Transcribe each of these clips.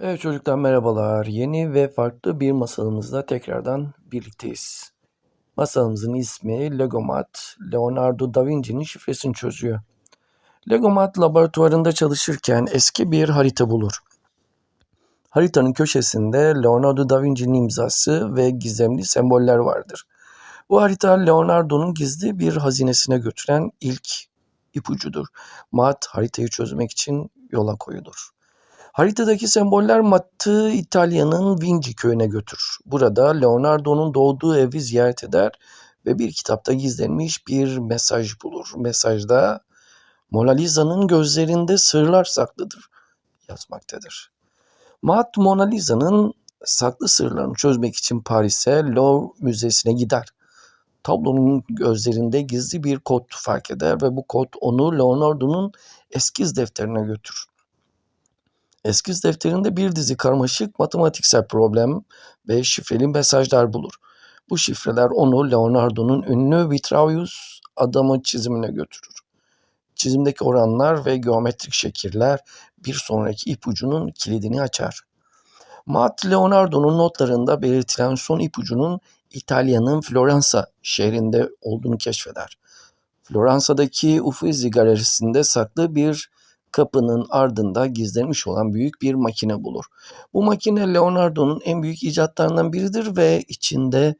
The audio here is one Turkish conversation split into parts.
Evet çocuklar merhabalar. Yeni ve farklı bir masalımızla tekrardan birlikteyiz. Masalımızın ismi Legomat, Leonardo da Vinci'nin şifresini çözüyor. Legomat laboratuvarında çalışırken eski bir harita bulur. Haritanın köşesinde Leonardo da Vinci'nin imzası ve gizemli semboller vardır. Bu harita Leonardo'nun gizli bir hazinesine götüren ilk ipucudur. Mat haritayı çözmek için yola koyulur. Haritadaki semboller Matt'ı İtalya'nın Vinci köyüne götürür. Burada Leonardo'nun doğduğu evi ziyaret eder ve bir kitapta gizlenmiş bir mesaj bulur. Mesajda Mona Lisa'nın gözlerinde sırlar saklıdır yazmaktadır. Matt Mona Lisa'nın saklı sırlarını çözmek için Paris'e Louvre Müzesi'ne gider. Tablonun gözlerinde gizli bir kod fark eder ve bu kod onu Leonardo'nun eskiz defterine götürür. Eskiz defterinde bir dizi karmaşık matematiksel problem ve şifreli mesajlar bulur. Bu şifreler onu Leonardo'nun ünlü Vitruvius adamı çizimine götürür. Çizimdeki oranlar ve geometrik şekiller bir sonraki ipucunun kilidini açar. Matt Leonardo'nun notlarında belirtilen son ipucunun İtalya'nın Floransa şehrinde olduğunu keşfeder. Floransa'daki Uffizi galerisinde saklı bir kapının ardında gizlenmiş olan büyük bir makine bulur. Bu makine Leonardo'nun en büyük icatlarından biridir ve içinde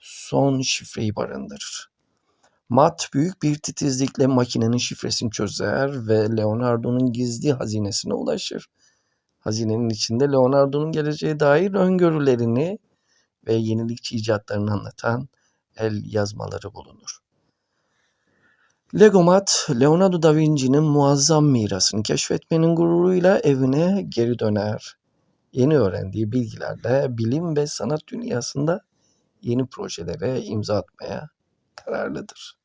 son şifreyi barındırır. Matt büyük bir titizlikle makinenin şifresini çözer ve Leonardo'nun gizli hazinesine ulaşır. Hazinenin içinde Leonardo'nun geleceğe dair öngörülerini ve yenilikçi icatlarını anlatan el yazmaları bulunur. Legomat, Leonardo da Vinci'nin muazzam mirasını keşfetmenin gururuyla evine geri döner. Yeni öğrendiği bilgilerle bilim ve sanat dünyasında yeni projelere imza atmaya kararlıdır.